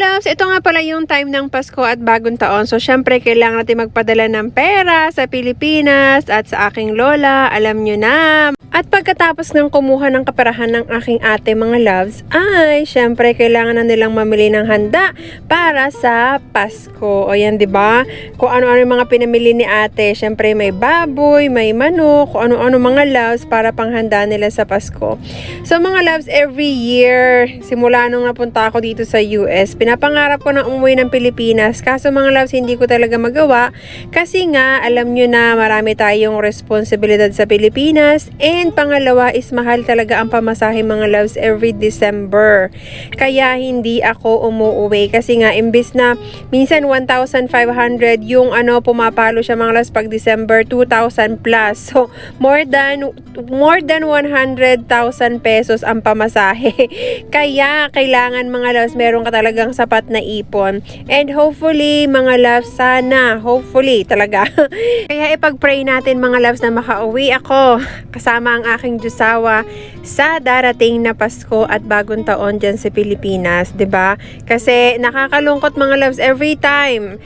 loves! Ito nga pala yung time ng Pasko at bagong taon. So, syempre, kailangan natin magpadala ng pera sa Pilipinas at sa aking lola. Alam nyo na. At pagkatapos ng kumuha ng kaperahan ng aking ate mga loves, ay syempre kailangan na nilang mamili ng handa para sa Pasko. O yan, di ba? Kung ano-ano yung mga pinamili ni ate. Syempre may baboy, may manok, kung ano-ano mga loves para panghanda nila sa Pasko. So mga loves, every year, simula nung napunta ako dito sa US, pinapangarap ko na umuwi ng Pilipinas. Kaso mga loves, hindi ko talaga magawa. Kasi nga, alam nyo na marami tayong responsibilidad sa Pilipinas. And pangalawa is mahal talaga ang pamasahe mga loves every December. Kaya hindi ako umuwi. Kasi nga, imbis na minsan 1,500 yung ano, pumapalo siya mga loves pag December, 2,000 plus. So, more than, more than 100,000 pesos ang pamasahe. Kaya, kailangan mga loves, meron ka talagang sapat na ipon. And hopefully, mga loves, sana, hopefully talaga. Kaya ipag-pray natin mga loves na makauwi ako kasama ang aking Diyosawa sa darating na Pasko at bagong taon dyan sa Pilipinas, ba? Kasi nakakalungkot mga loves every time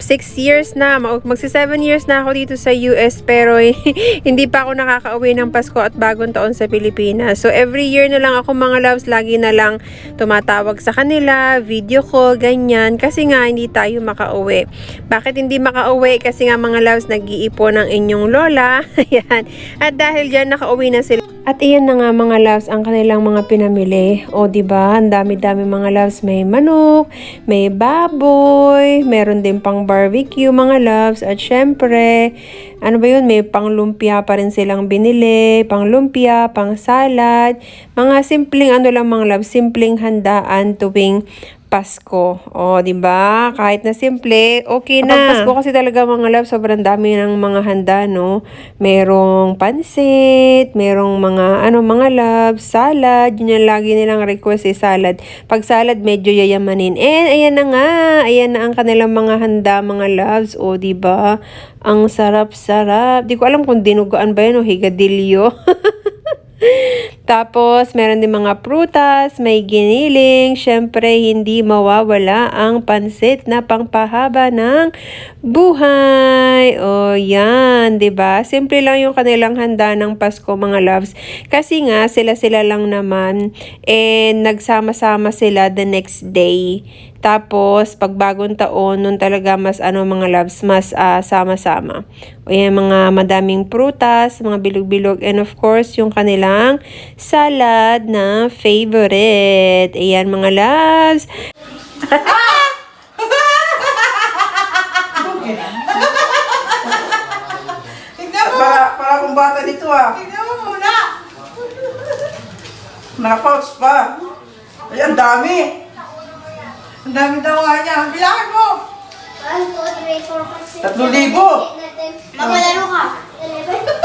6 years na, mag- magsi 7 years na ako dito sa US pero hindi pa ako nakakauwi ng Pasko at bagong taon sa Pilipinas. So every year na lang ako mga loves, lagi na lang tumatawag sa kanila, video ko, ganyan, kasi nga hindi tayo makauwi. Bakit hindi makauwi? Kasi nga mga loves, nag-iipon ng inyong lola. Ayan. At dahil dyan, nakauwi na sila. At iyan na nga mga loves ang kanilang mga pinamili. O di ba? Ang dami-dami mga loves. May manok, may baboy, meron din pang barbecue mga loves. At syempre, ano ba yun? May pang lumpia pa rin silang binili. Pang lumpia, pang salad. Mga simpleng ano lang mga loves. Simpleng handaan tuwing Pasko. O, di ba? Kahit na simple, okay na. Kapag Pasko kasi talaga mga love, sobrang dami ng mga handa, no? Merong pansit, merong mga, ano, mga love, salad. Yun yung lagi nilang request eh, salad. Pag salad, medyo yayamanin. And, ayan na nga. Ayan na ang kanilang mga handa, mga loves. O, di ba? Ang sarap-sarap. Di ko alam kung dinuguan ba yun o higadilyo. Tapos, meron din mga prutas, may giniling, syempre hindi mawawala ang pansit na pangpahaba ng buhay. O yan, 'di ba? Simple lang yung kanilang handa ng Pasko mga loves. Kasi nga sila-sila lang naman and nagsama-sama sila the next day. Tapos, pag bagong taon, nun talaga mas ano mga loves, mas ah, sama-sama. O yan, mga madaming prutas, mga bilog-bilog, and of course, yung kanilang salad na favorite. Ayan mga loves. Tignan mo! Para, para akong bata dito ah. Tignan mo muna! Naka-pouch pa. Ay, ang dami. Ang dami daw nga niya. Bilangan mo! 1, 2, 3, 4, 5, 6, 7, 8, 9, 10. Mamalaro ka. 11.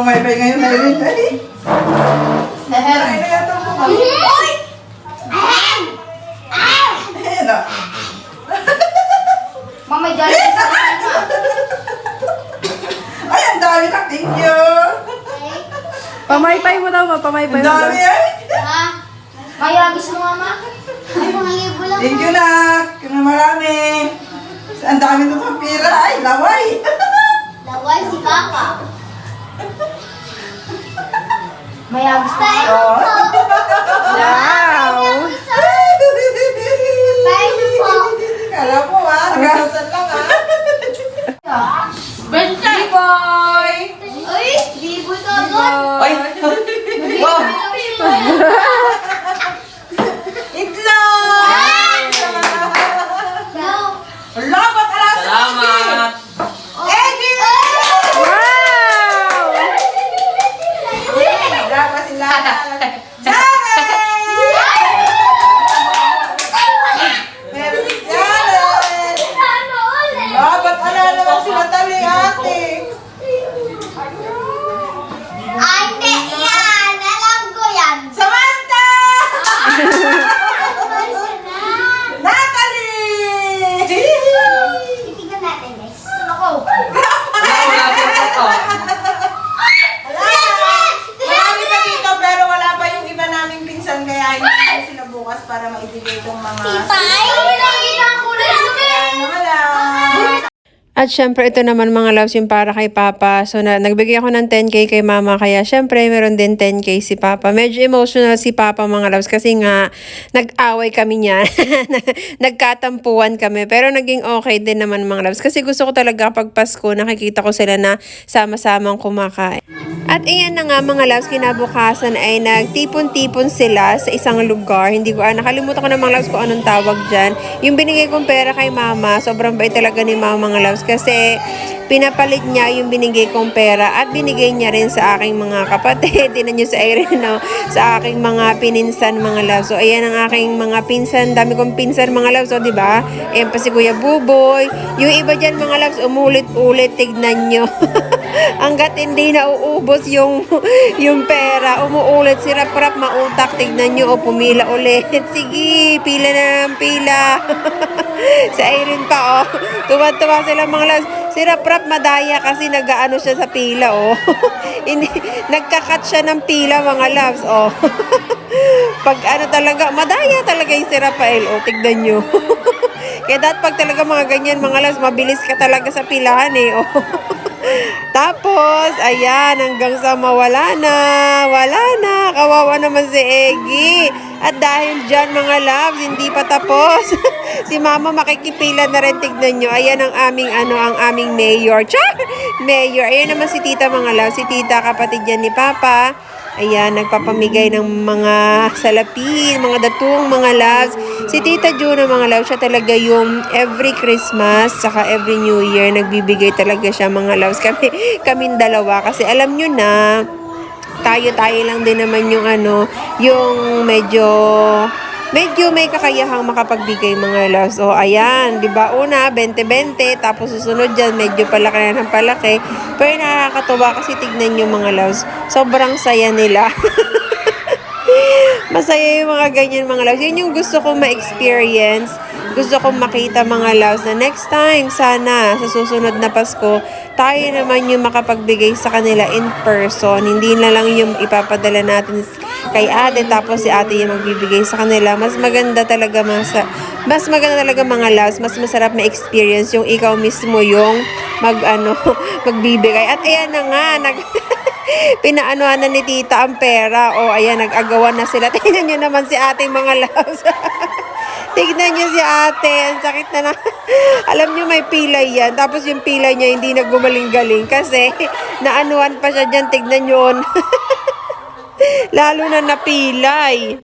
Gagawin din pa may pay ngayon. Ay, ay. Ay, na yata mo. Uy! Ahem! Ah! Ayan ah. Mama, dali sa kanya. Ay, ang dami na. Thank you. Pamaypay mo daw, pamaypay Ang dami Mayagis pa. Oh. Wow! Paano po? Kala mo ha, nagkakasan lang ha. Benta! Liboy! Uy! Liboy ka agad! Ay. Wow. Itlog! No! Wala, ba't alas? Salamat! Eggy! Wow! Wala pa sila. Jared! Meron si Jared! Ano ulit? Ah, ba't ala naman sila tali ate? At syempre, ito naman mga loves yung para kay Papa. So, na, nagbigay ako ng 10k kay Mama. Kaya syempre, meron din 10k si Papa. Medyo emotional si Papa mga loves kasi nga, nag-away kami niya. Nagkatampuan kami. Pero naging okay din naman mga loves. Kasi gusto ko talaga pag Pasko, nakikita ko sila na sama-samang kumakain. At iyan na nga mga loves, kinabukasan ay nagtipon-tipon sila sa isang lugar. Hindi ko, ah, nakalimutan ko na mga loves kung anong tawag dyan. Yung binigay kong pera kay mama, sobrang bait talaga ni mama mga loves kasi pinapalit niya yung binigay kong pera at binigay niya rin sa aking mga kapatid. Tinan niyo sa Irene, no? Sa aking mga pininsan mga loves. So, ayan ang aking mga pinsan. Dami kong pinsan mga loves, o, di ba? Ayan pa si Kuya Buboy. Yung iba dyan mga loves, umulit-ulit. Tignan nyo. Hanggat hindi na uubos yung, yung pera, umuulit si Rap-Rap mautak. Tignan nyo, o pumila ulit. Sige, pila na pila. sa Irene pa, oh. Tuwa-tuwa sila mga loves. Si Rap-Rap madaya kasi nag-ano siya sa pila, oh. Nagkakat siya ng pila, mga loves, oh. pag ano talaga, madaya talaga yung si Rafael, oh. Tignan nyo. Kaya dapat pag talaga mga ganyan, mga loves, mabilis ka talaga sa pilahan, eh, oh. Tapos, ayan, hanggang sa mawala na, wala na, kawawa naman si Eggy. At dahil dyan, mga loves, hindi pa tapos. si mama makikipila na rin, tignan nyo. Ayan ang aming, ano, ang aming mayor. Char! Mayor. Ayan naman si tita, mga loves. Si tita, kapatid yan ni papa. Ayan, nagpapamigay ng mga salapin, mga datong, mga loves. Si Tita Juno, mga loves, siya talaga yung every Christmas, saka every New Year, nagbibigay talaga siya, mga loves. Kami, kaming dalawa. Kasi alam nyo na, tayo-tayo lang din naman yung ano, yung medyo medyo may kakayahang makapagbigay mga loves. O ayan, 'di ba? Una 20-20, tapos susunod diyan medyo palaki na ng palaki. Pero nakakatuwa kasi tignan niyo mga loves. Sobrang saya nila. Masaya yung mga ganyan mga loves. Yun yung gusto kong ma-experience. Gusto kong makita mga loves na next time, sana, sa susunod na Pasko, tayo naman yung makapagbigay sa kanila in person. Hindi na lang yung ipapadala natin kay ate, tapos si ate yung magbibigay sa kanila. Mas maganda talaga mas, mas maganda talaga mga loves. Mas masarap ma-experience yung ikaw mismo yung mag, ano, magbibigay. At ayan na nga, nag, pinaanuhan na ni tita ang pera. O, ayan, nag-agawan na sila. Tingnan nyo naman si ate mga loves. Tignan nyo si ate. Ang sakit na na. Alam nyo may pilay yan. Tapos yung pilay niya hindi na gumaling-galing. Kasi naanuhan pa siya dyan. Tignan nyo. Lalo na napilay.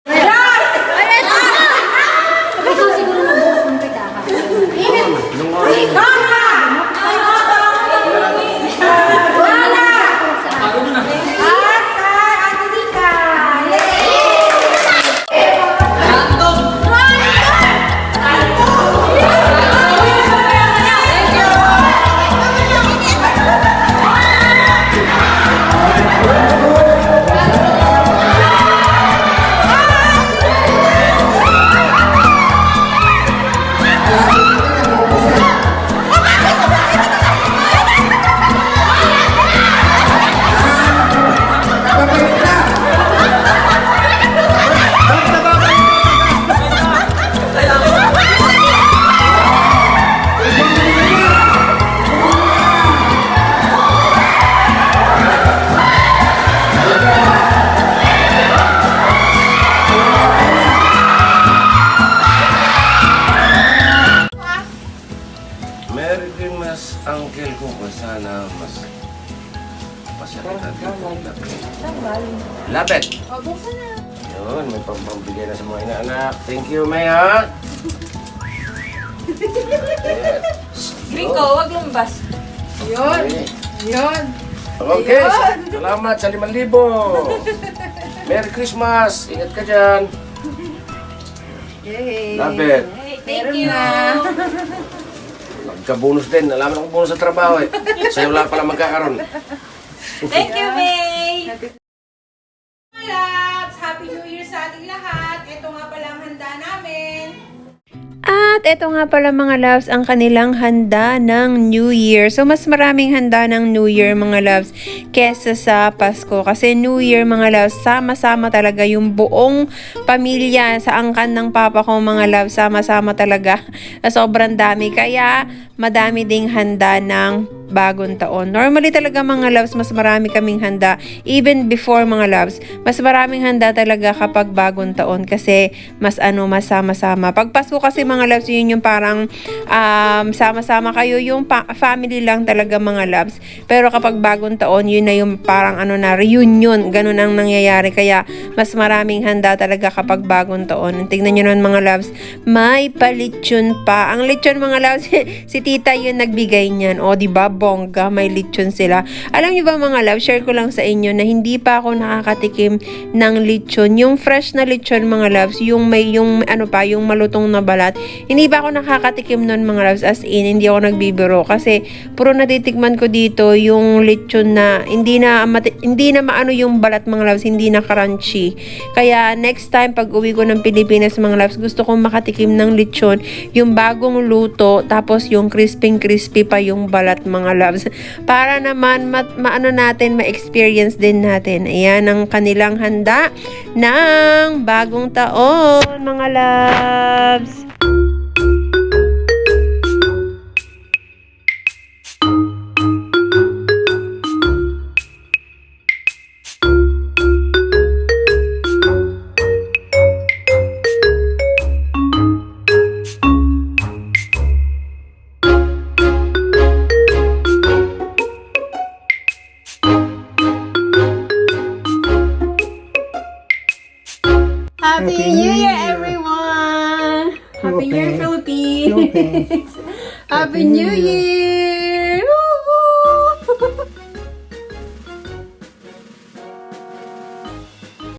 Thank you, May, ha? Gringo, wag lumbas. Yun. Okay. Yun. Okay, salamat sa 5,000. Merry Christmas. Ingat ka dyan. Yay! Lapit. Thank you. Magka-bonus din. Alam mo kung bonus sa trabaho eh. Sa'yo wala pala magkakaroon. Thank you, May. Eto nga pala mga loves ang kanilang handa ng New Year. So mas maraming handa ng New Year mga loves kesa sa Pasko. Kasi New Year mga loves, sama-sama talaga yung buong pamilya sa angkan ng papa ko mga loves. Sama-sama talaga. Sobrang dami. Kaya madami ding handa ng bagong taon. Normally talaga mga loves, mas marami kaming handa. Even before mga loves, mas maraming handa talaga kapag bagong taon kasi mas ano, mas sama-sama. Pag Pasko kasi mga loves, yun yung parang um, sama-sama kayo, yung family lang talaga mga loves. Pero kapag bagong taon, yun na yung parang ano na reunion, ganun ang nangyayari. Kaya mas maraming handa talaga kapag bagong taon. Tingnan nyo naman mga loves, may palitsyon pa. Ang lechon mga loves, si tita yun nagbigay niyan. O, di ba bongga, may lechon sila. Alam niyo ba mga love, share ko lang sa inyo na hindi pa ako nakakatikim ng lechon. Yung fresh na lechon mga loves, yung may, yung ano pa, yung malutong na balat. Hindi pa ako nakakatikim nun mga loves, as in, hindi ako nagbibiro. Kasi, puro natitikman ko dito yung lechon na, hindi na, mati- hindi na maano yung balat mga loves, hindi na crunchy. Kaya, next time, pag uwi ko ng Pilipinas mga loves, gusto kong makatikim ng lechon, yung bagong luto, tapos yung crispy crispy pa yung balat mga loves. Para naman mat, maano natin, ma-experience din natin. Ayan ang kanilang handa ng bagong taon mga loves. Happy New Year!